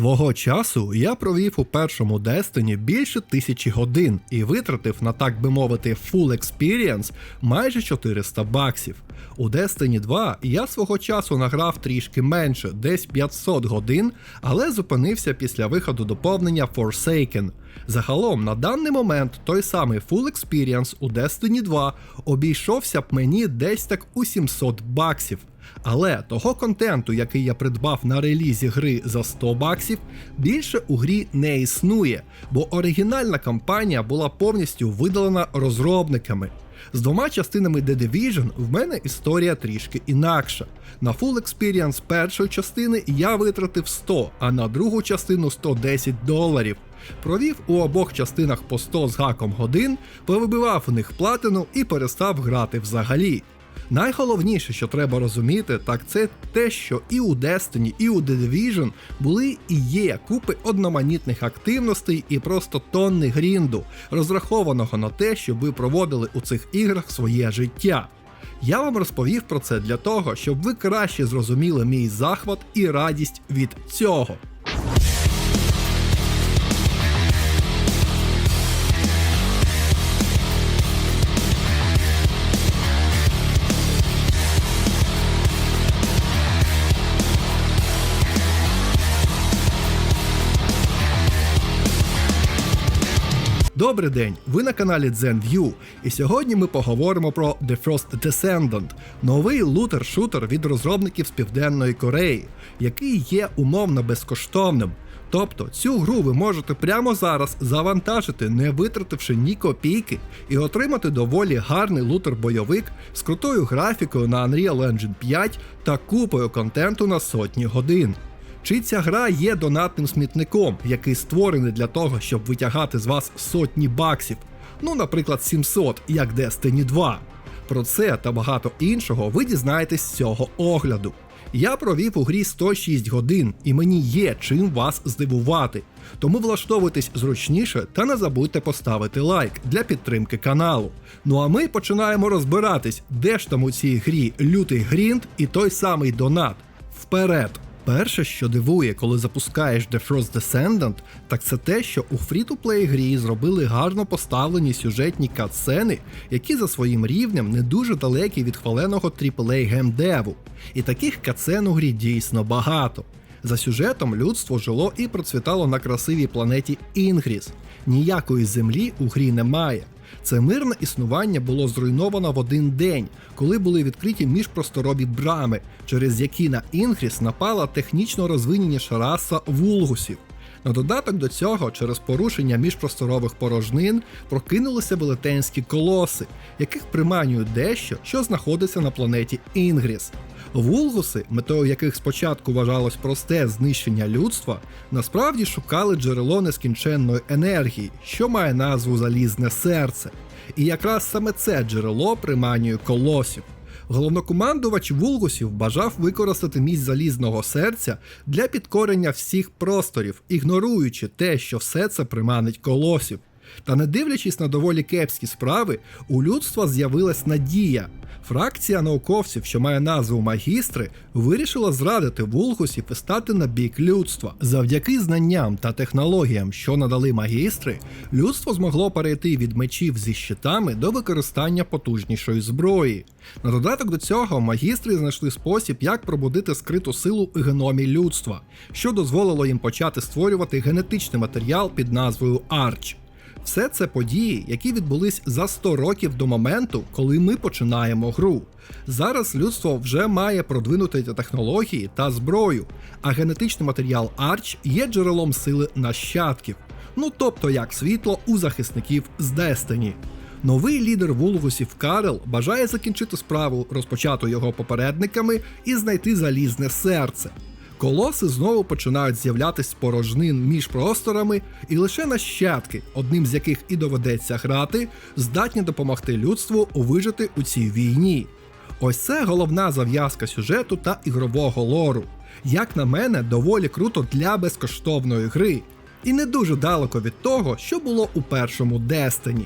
Свого часу я провів у першому Destiny більше тисячі годин і витратив на так би мовити full experience майже 400 баксів. У Destiny 2 я свого часу награв трішки менше, десь 500 годин, але зупинився після виходу доповнення Forsaken. Загалом на даний момент той самий Full Experience у Destiny 2 обійшовся б мені десь так у 700 баксів. Але того контенту, який я придбав на релізі гри за 100 баксів, більше у грі не існує, бо оригінальна кампанія була повністю видалена розробниками. З двома частинами The Division в мене історія трішки інакша. На Full Experience першої частини я витратив 100, а на другу частину 110 доларів. Провів у обох частинах по 100 з гаком годин, повибивав у них платину і перестав грати взагалі. Найголовніше, що треба розуміти, так це те, що і у Destiny, і у The Division були і є купи одноманітних активностей і просто тонни грінду, розрахованого на те, щоб ви проводили у цих іграх своє життя. Я вам розповів про це для того, щоб ви краще зрозуміли мій захват і радість від цього. Добрий день! Ви на каналі ZenView, і сьогодні ми поговоримо про The First Descendant, новий лутер-шутер від розробників з Південної Кореї, який є умовно безкоштовним. Тобто цю гру ви можете прямо зараз завантажити, не витративши ні копійки, і отримати доволі гарний лутер-бойовик з крутою графікою на Unreal Engine 5 та купою контенту на сотні годин. Чи ця гра є донатним смітником, який створений для того, щоб витягати з вас сотні баксів, ну, наприклад, 700, як Destiny 2. Про це та багато іншого ви дізнаєтесь з цього огляду. Я провів у грі 106 годин, і мені є чим вас здивувати. Тому влаштовуйтесь зручніше та не забудьте поставити лайк для підтримки каналу. Ну а ми починаємо розбиратись, де ж там у цій грі лютий грінд і той самий донат. Вперед! Перше, що дивує, коли запускаєш The First Descendant, так це те, що у фрі-то-плей грі зробили гарно поставлені сюжетні катсцени, які за своїм рівнем не дуже далекі від хваленого AAA геймдеву. І таких катсцен у грі дійсно багато. За сюжетом людство жило і процвітало на красивій планеті Інгріс. Ніякої землі у грі немає. Це мирне існування було зруйновано в один день, коли були відкриті міжпросторові брами, через які на Інгріс напала технічно розвиненіша раса вулгусів. На додаток до цього, через порушення міжпросторових порожнин, прокинулися велетенські колоси, яких приманюють дещо, що знаходиться на планеті Інгріс. Вулгуси, метою яких спочатку вважалось просте знищення людства, насправді шукали джерело нескінченної енергії, що має назву Залізне серце. І якраз саме це джерело приманює колосів. Головнокомандувач Вулгусів бажав використати місць залізного серця для підкорення всіх просторів, ігноруючи те, що все це приманить колосів. Та не дивлячись на доволі кепські справи, у людства з'явилась надія. Фракція науковців, що має назву магістри, вирішила зрадити вулгусів і стати на бік людства. Завдяки знанням та технологіям, що надали магістри, людство змогло перейти від мечів зі щитами до використання потужнішої зброї. На додаток до цього магістри знайшли спосіб, як пробудити скриту силу у геномі людства, що дозволило їм почати створювати генетичний матеріал під назвою Арч. Все це події, які відбулись за 100 років до моменту, коли ми починаємо гру. Зараз людство вже має продвинуті технології та зброю, а генетичний матеріал Арч є джерелом сили нащадків, ну тобто як світло у захисників з Destiny. Новий лідер Вулгусів Карел бажає закінчити справу, розпочату його попередниками, і знайти залізне серце. Колоси знову починають з'являтися порожнин між просторами, і лише нащадки, одним з яких і доведеться грати, здатні допомогти людству вижити у цій війні. Ось це головна зав'язка сюжету та ігрового лору. Як на мене, доволі круто для безкоштовної гри. І не дуже далеко від того, що було у першому Destiny.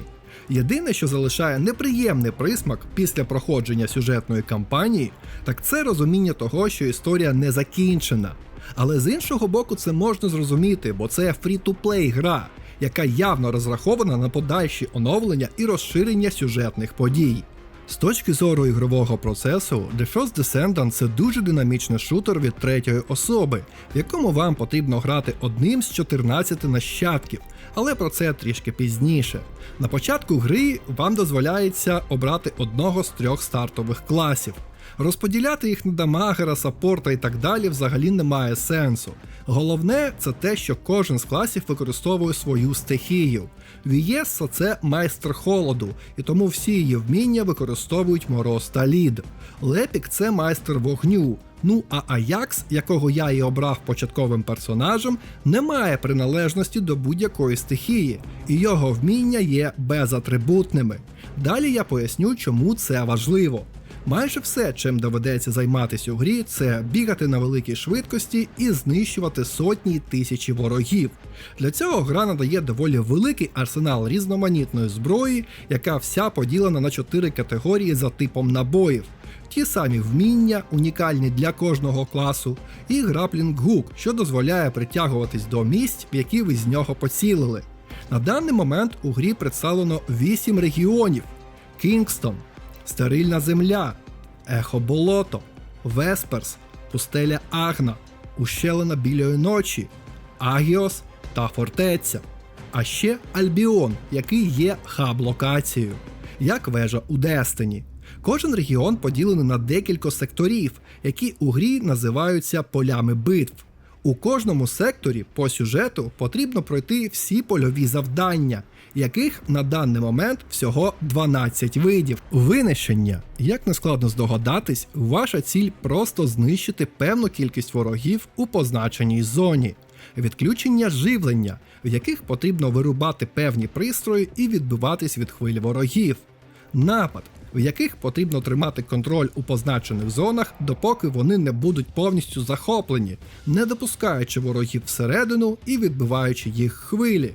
Єдине, що залишає неприємний присмак після проходження сюжетної кампанії, так це розуміння того, що історія не закінчена. Але з іншого боку, це можна зрозуміти, бо це фрі-ту-плей гра, яка явно розрахована на подальші оновлення і розширення сюжетних подій. З точки зору ігрового процесу, The First Descendant це дуже динамічний шутер від третьої особи, в якому вам потрібно грати одним з 14 нащадків, але про це трішки пізніше. На початку гри вам дозволяється обрати одного з трьох стартових класів. Розподіляти їх на дамагера, саппорта і так далі взагалі немає сенсу. Головне це те, що кожен з класів використовує свою стихію. Вієса це майстер холоду, і тому всі її вміння використовують мороз та лід. Лепік це майстер вогню. Ну а Аякс, якого я і обрав початковим персонажем, не має приналежності до будь-якої стихії, і його вміння є безатрибутними. Далі я поясню, чому це важливо. Майже все, чим доведеться займатися у грі, це бігати на великій швидкості і знищувати сотні й тисячі ворогів. Для цього гра надає доволі великий арсенал різноманітної зброї, яка вся поділена на чотири категорії за типом набоїв. Ті самі вміння, унікальні для кожного класу, і граплінг гук, що дозволяє притягуватись до місць, в які ви з нього поцілили. На даний момент у грі представлено 8 регіонів: Кінгстон, Стерильна земля, Ехо Болото, Весперс, Пустеля Агна, Ущелина Білої ночі, Агіос та Фортеця. А ще Альбіон, який є хаб-локацією, як вежа у Дестині. Кожен регіон поділений на декілька секторів, які у грі називаються полями битв. У кожному секторі по сюжету потрібно пройти всі польові завдання, яких на даний момент всього 12 видів. Винищення. Як не складно здогадатись, ваша ціль просто знищити певну кількість ворогів у позначеній зоні. Відключення живлення, в яких потрібно вирубати певні пристрої і відбиватись від хвиль ворогів. Напад, в яких потрібно тримати контроль у позначених зонах, допоки вони не будуть повністю захоплені, не допускаючи ворогів всередину і відбиваючи їх хвилі.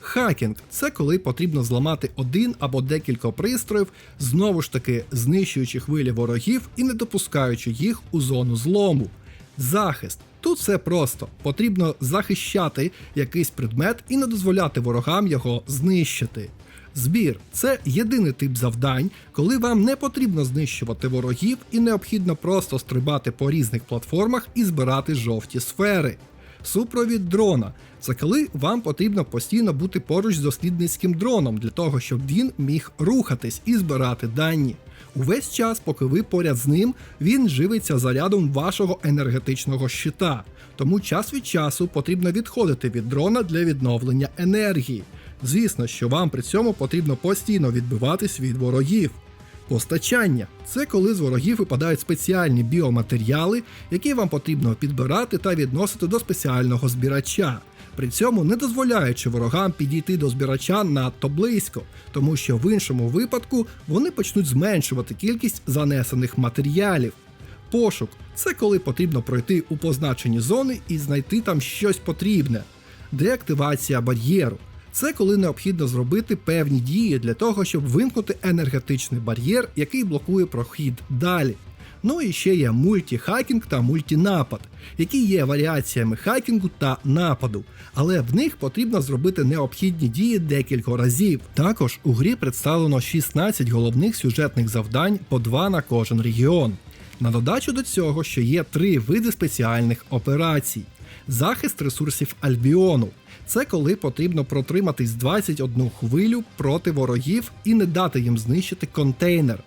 Хакінг це коли потрібно зламати один або декілька пристроїв, знову ж таки знищуючи хвилі ворогів і не допускаючи їх у зону злому. Захист. Тут все просто. Потрібно захищати якийсь предмет і не дозволяти ворогам його знищити. Збір це єдиний тип завдань, коли вам не потрібно знищувати ворогів і необхідно просто стрибати по різних платформах і збирати жовті сфери. Супровід дрона це коли вам потрібно постійно бути поруч з дослідницьким дроном для того, щоб він міг рухатись і збирати дані. Увесь час, поки ви поряд з ним, він живиться зарядом вашого енергетичного щита. Тому час від часу потрібно відходити від дрона для відновлення енергії. Звісно, що вам при цьому потрібно постійно відбиватись від ворогів. Постачання це коли з ворогів випадають спеціальні біоматеріали, які вам потрібно підбирати та відносити до спеціального збірача. При цьому не дозволяючи ворогам підійти до збірача надто близько, тому що в іншому випадку вони почнуть зменшувати кількість занесених матеріалів. Пошук це коли потрібно пройти у позначені зони і знайти там щось потрібне. Деактивація бар'єру це коли необхідно зробити певні дії для того, щоб вимкнути енергетичний бар'єр, який блокує прохід далі. Ну і ще є мультіхакінг та мультінапад, які є варіаціями хакінгу та нападу, але в них потрібно зробити необхідні дії декілька разів. Також у грі представлено 16 головних сюжетних завдань по 2 на кожен регіон. На додачу до цього, що є три види спеціальних операцій: захист ресурсів Альбіону. Це коли потрібно протриматись 21 хвилю проти ворогів і не дати їм знищити контейнер.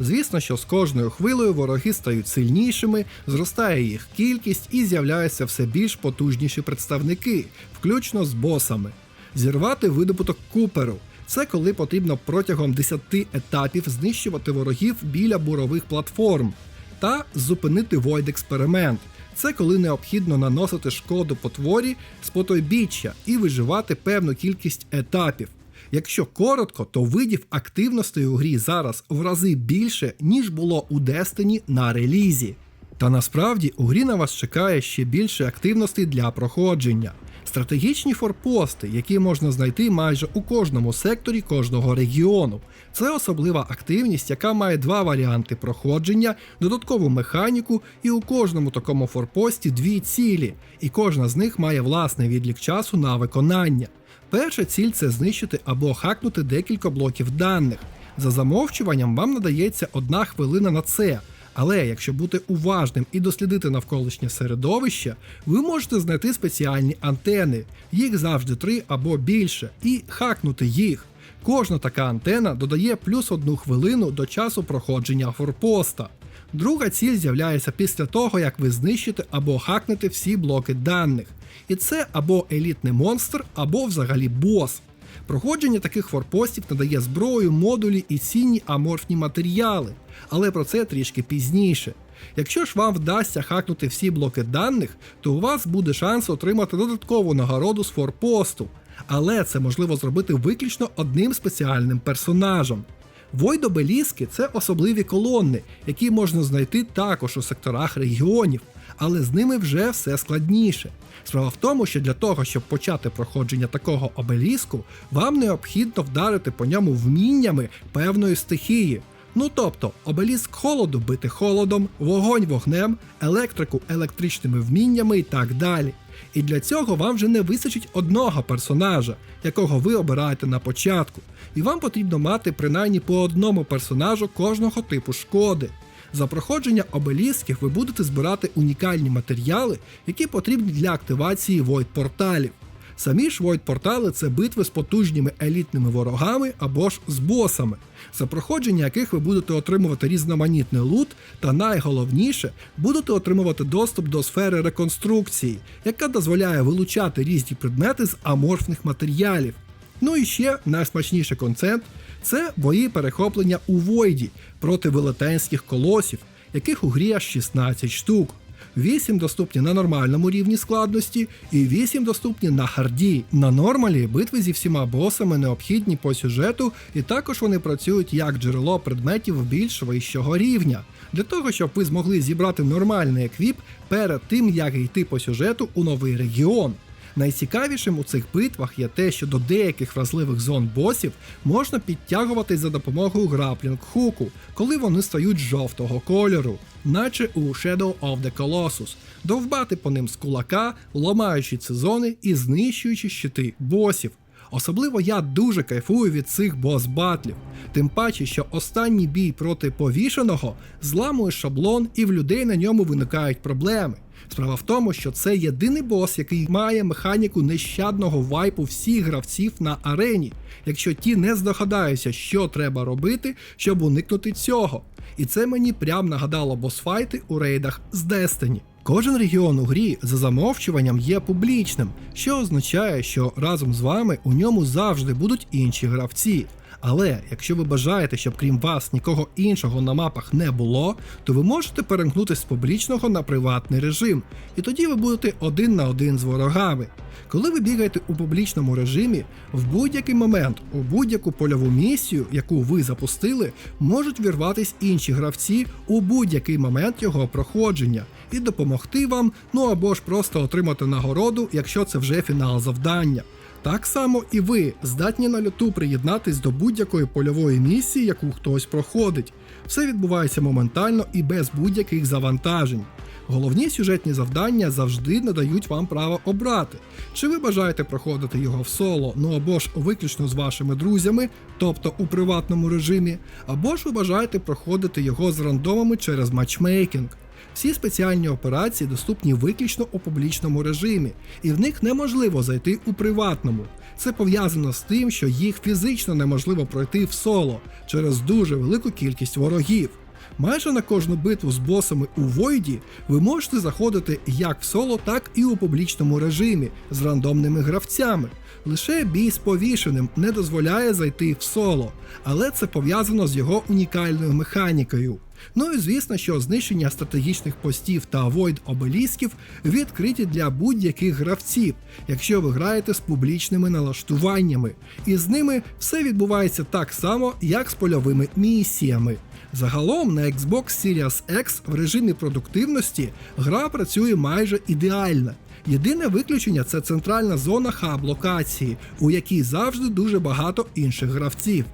Звісно, що з кожною хвилею вороги стають сильнішими, зростає їх кількість і з'являються все більш потужніші представники, включно з босами. Зірвати видобуток куперу. Це коли потрібно протягом 10 етапів знищувати ворогів біля бурових платформ та зупинити Void експеримент. Це коли необхідно наносити шкоду потворі з потойбіччя і виживати певну кількість етапів. Якщо коротко, то видів активностей у грі зараз в рази більше, ніж було у Destiny на релізі. Та насправді у грі на вас чекає ще більше активностей для проходження. Стратегічні форпости, які можна знайти майже у кожному секторі кожного регіону. Це особлива активність, яка має два варіанти проходження, додаткову механіку, і у кожному такому форпості дві цілі, і кожна з них має власний відлік часу на виконання. Перша ціль це знищити або хакнути декілька блоків даних. За замовчуванням вам надається одна хвилина на це. Але якщо бути уважним і дослідити навколишнє середовище, ви можете знайти спеціальні антени, їх завжди три або більше, і хакнути їх. Кожна така антена додає плюс одну хвилину до часу проходження форпоста. Друга ціль з'являється після того, як ви знищите або хакнете всі блоки даних. І це або елітний монстр, або взагалі бос. Проходження таких форпостів надає зброю, модулі і цінні аморфні матеріали, але про це трішки пізніше. Якщо ж вам вдасться хакнути всі блоки даних, то у вас буде шанс отримати додаткову нагороду з форпосту, але це можливо зробити виключно одним спеціальним персонажем. Войдобеліски це особливі колони, які можна знайти також у секторах регіонів, але з ними вже все складніше. Справа в тому, що для того, щоб почати проходження такого обеліску, вам необхідно вдарити по ньому вміннями певної стихії. Ну тобто, обеліск холоду бити холодом, вогонь вогнем, електрику електричними вміннями і так далі. І для цього вам вже не вистачить одного персонажа, якого ви обираєте на початку, і вам потрібно мати принаймні по одному персонажу кожного типу шкоди. За проходження обелісків ви будете збирати унікальні матеріали, які потрібні для активації Void порталів. Самі ж Void портали це битви з потужними елітними ворогами або ж з босами, за проходження яких ви будете отримувати різноманітний лут, та найголовніше будете отримувати доступ до сфери реконструкції, яка дозволяє вилучати різні предмети з аморфних матеріалів. Ну і ще найсмачніший концент це бої перехоплення у Войді проти велетенських колосів, яких у грі аж 16 штук. 8 доступні на нормальному рівні складності і 8 доступні на харді. На нормалі битви зі всіма босами необхідні по сюжету, і також вони працюють як джерело предметів більш вищого рівня. Для того, щоб ви змогли зібрати нормальний еквіп перед тим, як йти по сюжету у новий регіон. Найцікавішим у цих битвах є те, що до деяких вразливих зон босів можна підтягуватись за допомогою граплінг хуку, коли вони стають жовтого кольору, наче у Shadow of the Colossus, довбати по ним з кулака, ламаючи ці зони і знищуючи щити босів. Особливо я дуже кайфую від цих бос-батлів, тим паче, що останній бій проти повішеного зламує шаблон і в людей на ньому виникають проблеми. Справа в тому, що це єдиний бос, який має механіку нещадного вайпу всіх гравців на арені, якщо ті не здогадаються, що треба робити, щоб уникнути цього. І це мені прям нагадало босфайти у рейдах з Destiny. Кожен регіон у грі за замовчуванням є публічним, що означає, що разом з вами у ньому завжди будуть інші гравці. Але якщо ви бажаєте, щоб крім вас нікого іншого на мапах не було, то ви можете перемкнути з публічного на приватний режим, і тоді ви будете один на один з ворогами. Коли ви бігаєте у публічному режимі, в будь-який момент у будь-яку польову місію, яку ви запустили, можуть вірватись інші гравці у будь-який момент його проходження і допомогти вам, ну або ж просто отримати нагороду, якщо це вже фінал завдання. Так само і ви здатні на люту приєднатись до будь-якої польової місії, яку хтось проходить. Все відбувається моментально і без будь-яких завантажень. Головні сюжетні завдання завжди надають вам право обрати, чи ви бажаєте проходити його в соло, ну або ж виключно з вашими друзями, тобто у приватному режимі, або ж ви бажаєте проходити його з рандомами через матчмейкінг. Всі спеціальні операції доступні виключно у публічному режимі, і в них неможливо зайти у приватному. Це пов'язано з тим, що їх фізично неможливо пройти в соло через дуже велику кількість ворогів. Майже на кожну битву з босами у Войді ви можете заходити як в соло, так і у публічному режимі з рандомними гравцями. Лише бій з повішеним не дозволяє зайти в соло, але це пов'язано з його унікальною механікою. Ну і звісно, що знищення стратегічних постів та войд обелісків відкриті для будь-яких гравців, якщо ви граєте з публічними налаштуваннями, і з ними все відбувається так само, як з польовими місіями. Загалом на Xbox Series X в режимі продуктивності гра працює майже ідеально. Єдине виключення це центральна зона хаб локації, у якій завжди дуже багато інших гравців.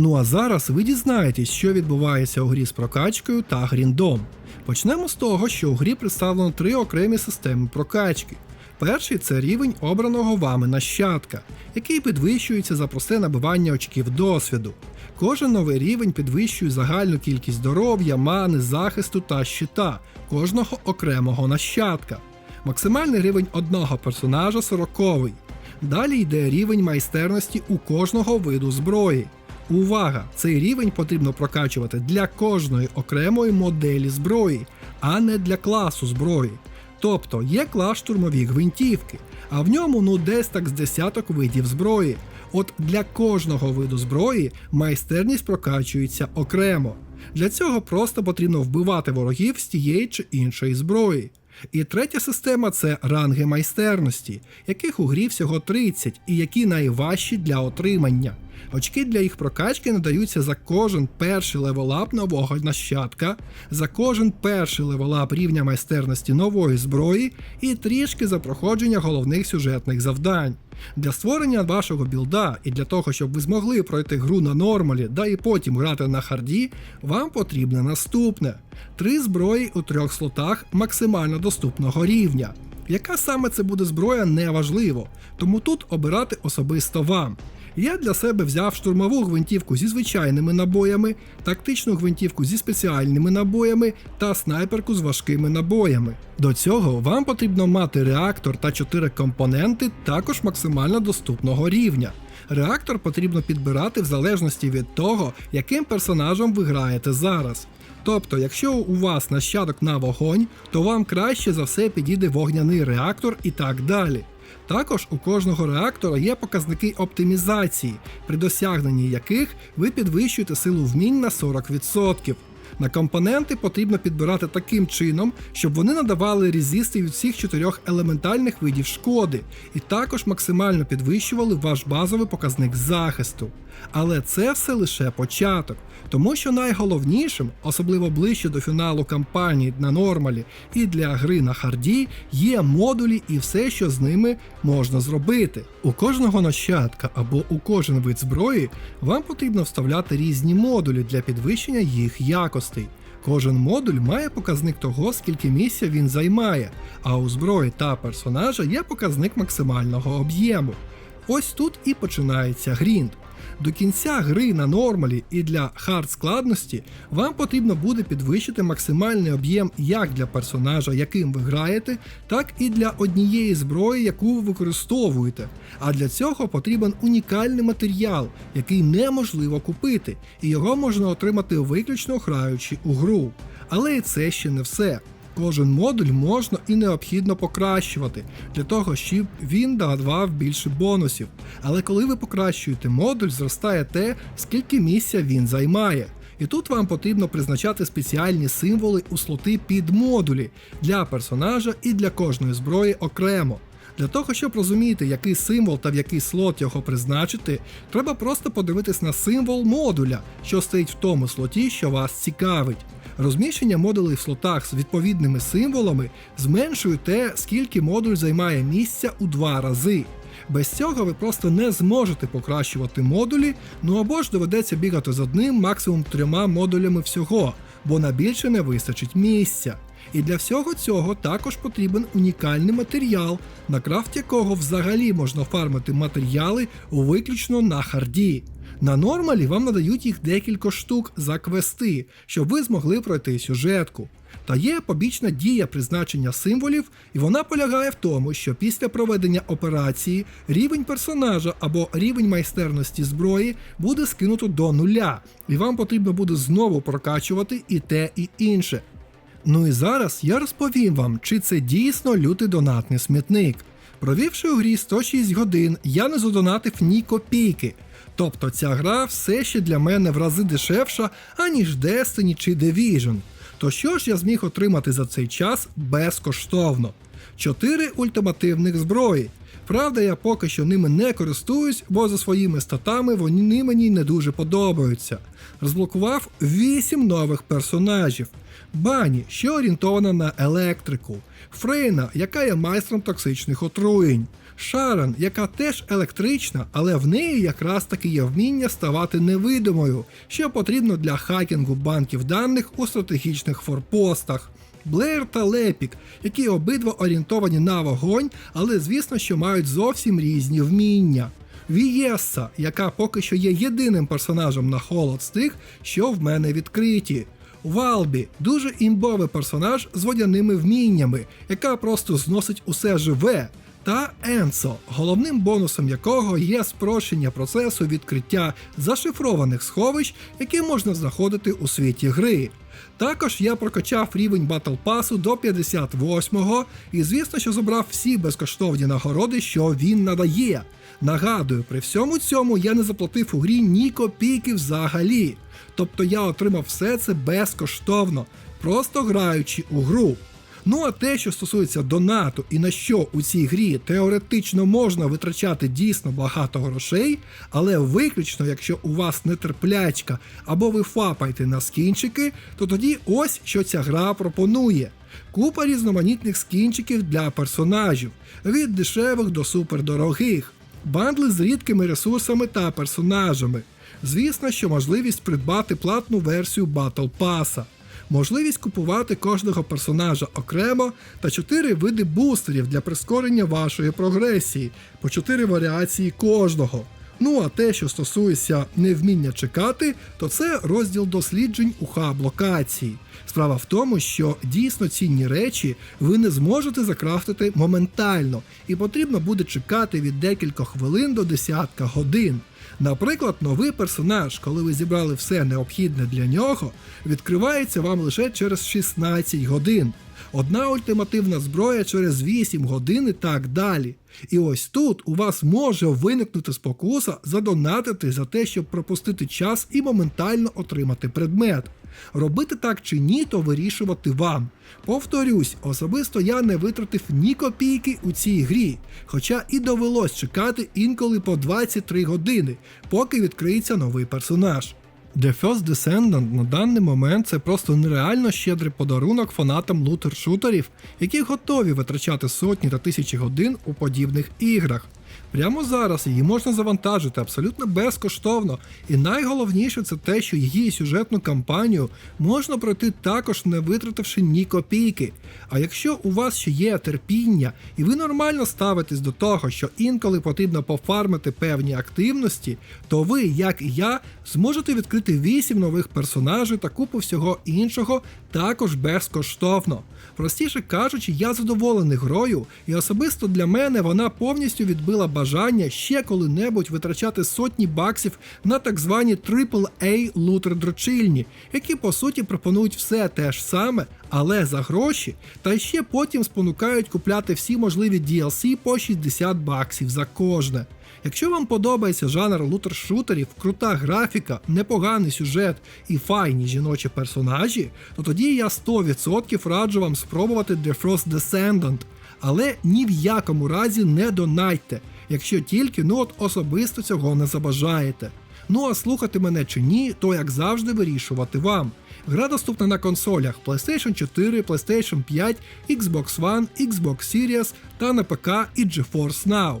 Ну а зараз ви дізнаєтесь, що відбувається у грі з прокачкою та гріндом. Почнемо з того, що у грі представлено три окремі системи прокачки. Перший це рівень обраного вами нащадка, який підвищується за просте набивання очків досвіду. Кожен новий рівень підвищує загальну кількість здоров'я, мани, захисту та щита кожного окремого нащадка. Максимальний рівень одного персонажа 40. Далі йде рівень майстерності у кожного виду зброї. Увага! Цей рівень потрібно прокачувати для кожної окремої моделі зброї, а не для класу зброї. Тобто є клас штурмові гвинтівки, а в ньому ну десь так з десяток видів зброї. От для кожного виду зброї майстерність прокачується окремо. Для цього просто потрібно вбивати ворогів з тієї чи іншої зброї. І третя система це ранги майстерності, яких у грі всього 30 і які найважчі для отримання. Очки для їх прокачки надаються за кожен перший левелап нового нащадка, за кожен перший левелап рівня майстерності нової зброї і трішки за проходження головних сюжетних завдань. Для створення вашого білда і для того, щоб ви змогли пройти гру на нормалі, да і потім грати на харді, вам потрібне наступне: три зброї у трьох слотах максимально доступного рівня. Яка саме це буде зброя, неважливо, тому тут обирати особисто вам. Я для себе взяв штурмову гвинтівку зі звичайними набоями, тактичну гвинтівку зі спеціальними набоями та снайперку з важкими набоями. До цього вам потрібно мати реактор та 4 компоненти також максимально доступного рівня. Реактор потрібно підбирати в залежності від того, яким персонажем ви граєте зараз. Тобто, якщо у вас нащадок на вогонь, то вам краще за все підійде вогняний реактор і так далі. Також у кожного реактора є показники оптимізації, при досягненні яких ви підвищуєте силу вмінь на 40%. На компоненти потрібно підбирати таким чином, щоб вони надавали резисти від всіх чотирьох елементальних видів шкоди, і також максимально підвищували ваш базовий показник захисту. Але це все лише початок, тому що найголовнішим, особливо ближче до фіналу кампанії на нормалі і для гри на харді, є модулі і все, що з ними можна зробити. У кожного нащадка або у кожен вид зброї вам потрібно вставляти різні модулі для підвищення їх якостей. Кожен модуль має показник того, скільки місця він займає, а у зброї та персонажа є показник максимального об'єму. Ось тут і починається грінд. До кінця гри на нормалі і для хард складності вам потрібно буде підвищити максимальний об'єм як для персонажа, яким ви граєте, так і для однієї зброї, яку ви використовуєте. А для цього потрібен унікальний матеріал, який неможливо купити, і його можна отримати виключно граючи у гру. Але і це ще не все. Кожен модуль можна і необхідно покращувати для того, щоб він давав більше бонусів. Але коли ви покращуєте модуль, зростає те, скільки місця він займає. І тут вам потрібно призначати спеціальні символи у слоти під модулі для персонажа і для кожної зброї окремо. Для того, щоб розуміти, який символ та в який слот його призначити, треба просто подивитись на символ модуля, що стоїть в тому слоті, що вас цікавить. Розміщення модулей в слотах з відповідними символами зменшує те, скільки модуль займає місця у два рази. Без цього ви просто не зможете покращувати модулі, ну або ж доведеться бігати з одним, максимум трьома модулями всього, бо на більше не вистачить місця. І для всього цього також потрібен унікальний матеріал, на крафт якого взагалі можна фармити матеріали виключно на харді. На нормалі вам надають їх декілька штук за квести, щоб ви змогли пройти сюжетку. Та є побічна дія призначення символів, і вона полягає в тому, що після проведення операції рівень персонажа або рівень майстерності зброї буде скинуто до нуля, і вам потрібно буде знову прокачувати і те, і інше. Ну і зараз я розповім вам, чи це дійсно лютий донатний смітник. Провівши у грі 106 годин, я не задонатив ні копійки. Тобто ця гра все ще для мене в рази дешевша, аніж Destiny чи Division. То що ж я зміг отримати за цей час безкоштовно? 4 ультимативних зброї. Правда, я поки що ними не користуюсь, бо за своїми статами вони мені не дуже подобаються. Розблокував 8 нових персонажів. Бані, що орієнтована на електрику, Фрейна, яка є майстром токсичних отруєнь, Шаран, яка теж електрична, але в неї якраз таки є вміння ставати невидимою, що потрібно для хакінгу банків даних у стратегічних форпостах. Блеєр та Лепік, які обидва орієнтовані на вогонь, але звісно, що мають зовсім різні вміння. Вієса, яка поки що є єдиним персонажем на холод з тих, що в мене відкриті. Валбі дуже імбовий персонаж з водяними вміннями, яка просто зносить усе живе. Та Енсо, головним бонусом якого є спрощення процесу відкриття зашифрованих сховищ, які можна знаходити у світі гри. Також я прокачав рівень Батл Пасу до 58-го і звісно, що забрав всі безкоштовні нагороди, що він надає. Нагадую, при всьому цьому я не заплатив у грі ні копійки взагалі. Тобто я отримав все це безкоштовно, просто граючи у гру. Ну а те, що стосується донату і на що у цій грі теоретично можна витрачати дійсно багато грошей, але виключно, якщо у вас нетерплячка або ви фапаєте на скінчики, то тоді ось що ця гра пропонує. Купа різноманітних скінчиків для персонажів, від дешевих до супердорогих, бандли з рідкими ресурсами та персонажами. Звісно, що можливість придбати платну версію Battle Pass, можливість купувати кожного персонажа окремо та 4 види бустерів для прискорення вашої прогресії, по 4 варіації кожного. Ну а те, що стосується невміння чекати, то це розділ досліджень у хаб локації. Справа в тому, що дійсно цінні речі ви не зможете закрафтити моментально, і потрібно буде чекати від декілька хвилин до десятка годин. Наприклад, новий персонаж, коли ви зібрали все необхідне для нього, відкривається вам лише через 16 годин. Одна ультимативна зброя через 8 годин і так далі. І ось тут у вас може виникнути спокуса задонатити за те, щоб пропустити час і моментально отримати предмет. Робити так чи ні, то вирішувати вам. Повторюсь, особисто я не витратив ні копійки у цій грі, хоча і довелось чекати інколи по 23 години, поки відкриється новий персонаж. The First Descendant на даний момент це просто нереально щедрий подарунок фанатам лутер-шутерів, які готові витрачати сотні та тисячі годин у подібних іграх. Прямо зараз її можна завантажити абсолютно безкоштовно, і найголовніше це те, що її сюжетну кампанію можна пройти також не витративши ні копійки. А якщо у вас ще є терпіння, і ви нормально ставитесь до того, що інколи потрібно пофармити певні активності, то ви, як і я, зможете відкрити 8 нових персонажів та купу всього іншого також безкоштовно. Простіше кажучи, я задоволений грою, і особисто для мене вона повністю відбила бажання ще коли-небудь витрачати сотні баксів на так звані AAA лутер дрочильні, які по суті пропонують все те ж саме, але за гроші, та ще потім спонукають купляти всі можливі DLC по 60 баксів за кожне. Якщо вам подобається жанр лутер-шутерів, крута графіка, непоганий сюжет і файні жіночі персонажі, то тоді я 100% раджу вам спробувати The Frost Descendant. Але ні в якому разі не донайте, якщо тільки ну от особисто цього не забажаєте. Ну а слухати мене чи ні, то як завжди вирішувати вам. Гра доступна на консолях PlayStation 4, PlayStation 5, Xbox One, Xbox Series та на ПК і GeForce Now.